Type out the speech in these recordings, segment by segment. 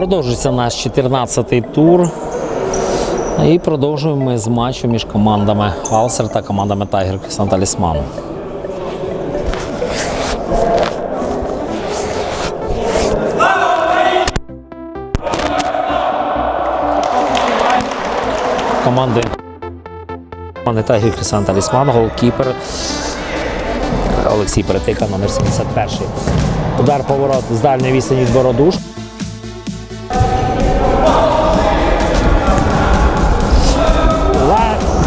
Продовжується наш 14-й тур. І продовжуємо ми з матчу між командами Алсер та командами Тайгер Крисан Талісман. Команди команди Тайгер Крисан Талісман, голкіпер Олексій Перетика, номер 71. Удар поворот з дальньої відстані від Бородуш.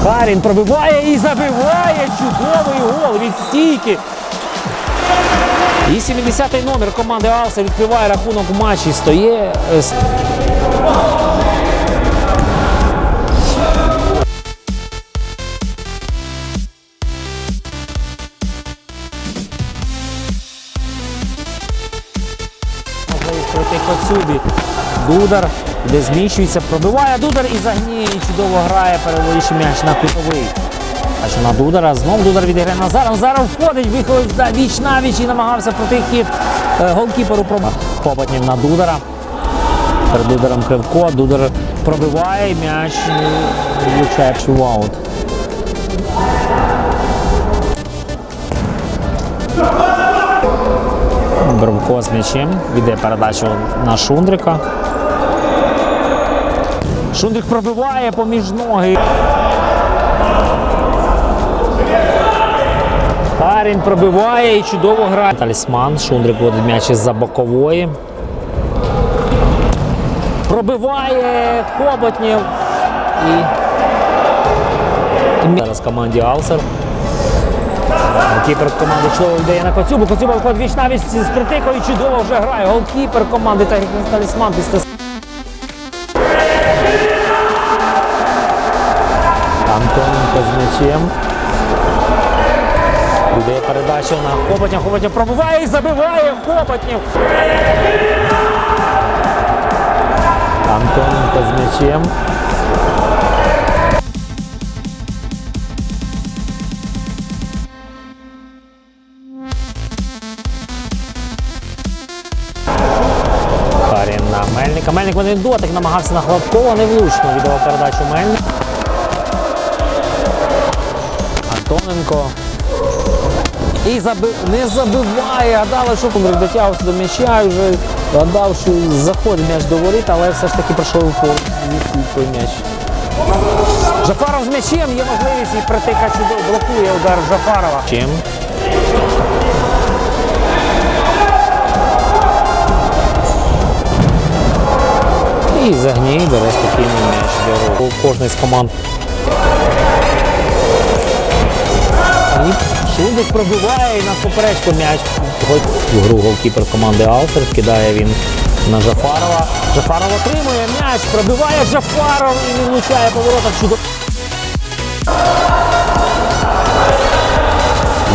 Харін пробиває і забиває чудовий гол від стійки. І 70-й номер команди Алса відкриває рахунок в матчі. Стоє. е, Коцюбі. Дудар, де зміщується, пробиває Дудар і загніє, і чудово грає, переводячи м'яч на кутовий. А що на Дудара, знов Дудар відіграє Назара. Назаров входить, виходить віч на віч і намагався пройти хід е, голкіперу про Попатнів на Дудара. Перед Дударом Кривко, Дудар пробиває м'яч е, влучає в аут. Бровко з м'ячем. Віде передачу на Шундрика. Шундрик пробиває поміж ноги. Харін пробиває і чудово грає. Талісман. Шундрик водить м'яч із-за бокової. Пробиває Хоботнів. І... зараз команді Алсер. Голкіпер команди чудово йде на Коцюбу. Коцюба виходить віч на віч з притикою. Чудово вже грає. Голкіпер команди та талісман після. Антоненко з м'ячем. Йде передача на Хопотня. Хопотня пробиває і забиває Хопотнів. Антоненко з м'ячем. Харін. Мельник один дотик намагався на Гладкова, невлучно віддавав передачу Мельник. Антоненко. І заби... не забиває. Гадали, що Кумрик дотягувався до м'яча вже гадав, що заходить м'яч до воріт, але все ж таки пройшов по той м'яч. Жафаров з м'ячем є можливість і притика чудово блокує удар Жафарова. Чим? І загній бере спокійно м'яч. У кожної з команд. І Шундик пробиває на поперечку м'яч. В гру голкіпер команди Алтер. Кидає він на Жафарова. Жафаров отримує м'яч, пробиває Жафаров і влучає поворота чудово.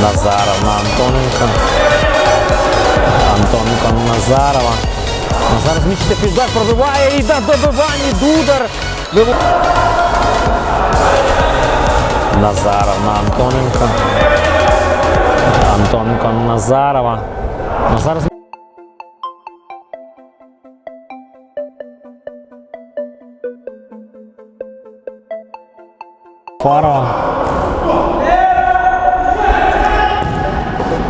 Назаров на Антоненка. Антоненко на Назарова. Назар зміщиться під удар, пробиває і на добиванні Дудар. Вив- Назаров на Антоненка. Антоненко Назарова. Назар зм- Фарова.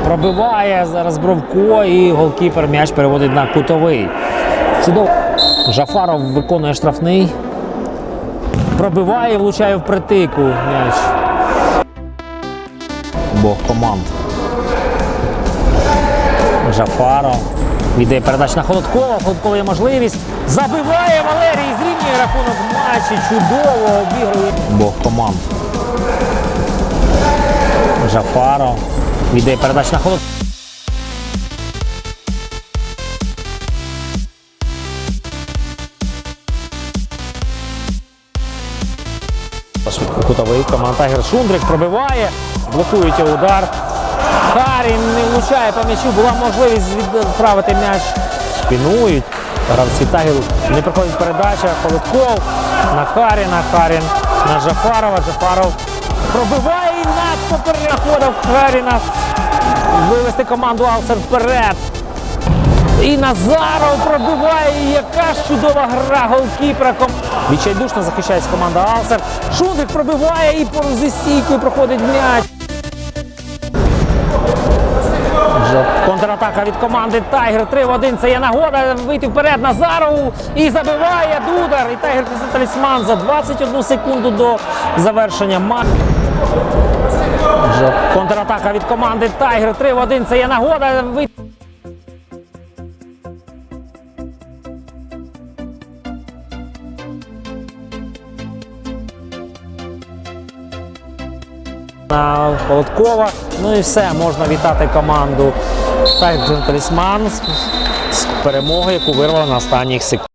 Пробиває зараз Бровко і голкіпер м'яч переводить на кутовий. Чудово. Жафаров виконує штрафний. Пробиває, влучає в притику м'яч. Бог команд. Жафаров. Йде передача на Холодкова. Холодкова є можливість. Забиває Валерій. Зрівнює рахунок матчі. Чудово обігрує. Бог команд. Жафаров. Йде передача на Холодкова. Швидко кутовий команда Тайгер Шундрик пробиває, блокують удар. Харін не влучає по м'ячу, була можливість відправити м'яч. Шпінують. Гравці Тайгеру не проходить передача. Холодков на Харіна. Харін на Жафарова. Жафаров пробиває і над попереходом Харіна. Вивести команду Алсер вперед. І Назаров пробиває. Яка ж чудова гра голкіпера. Відчайдушно захищається команда Алсер. Шундрик пробиває і зі стійкою проходить м'яч. Вже Контратака від команди Тайгер 3 в 1. Це є нагода вийти вперед Назарову і забиває Дудар. І Тайгер талісман за 21 секунду до завершення матчу. Контратака від команди Тайгер 3 в 1. Це є нагода вийти. На Холодкова. Ну і все, можна вітати команду Так, Талісман з, перемоги, яку вирвали на останніх секундах.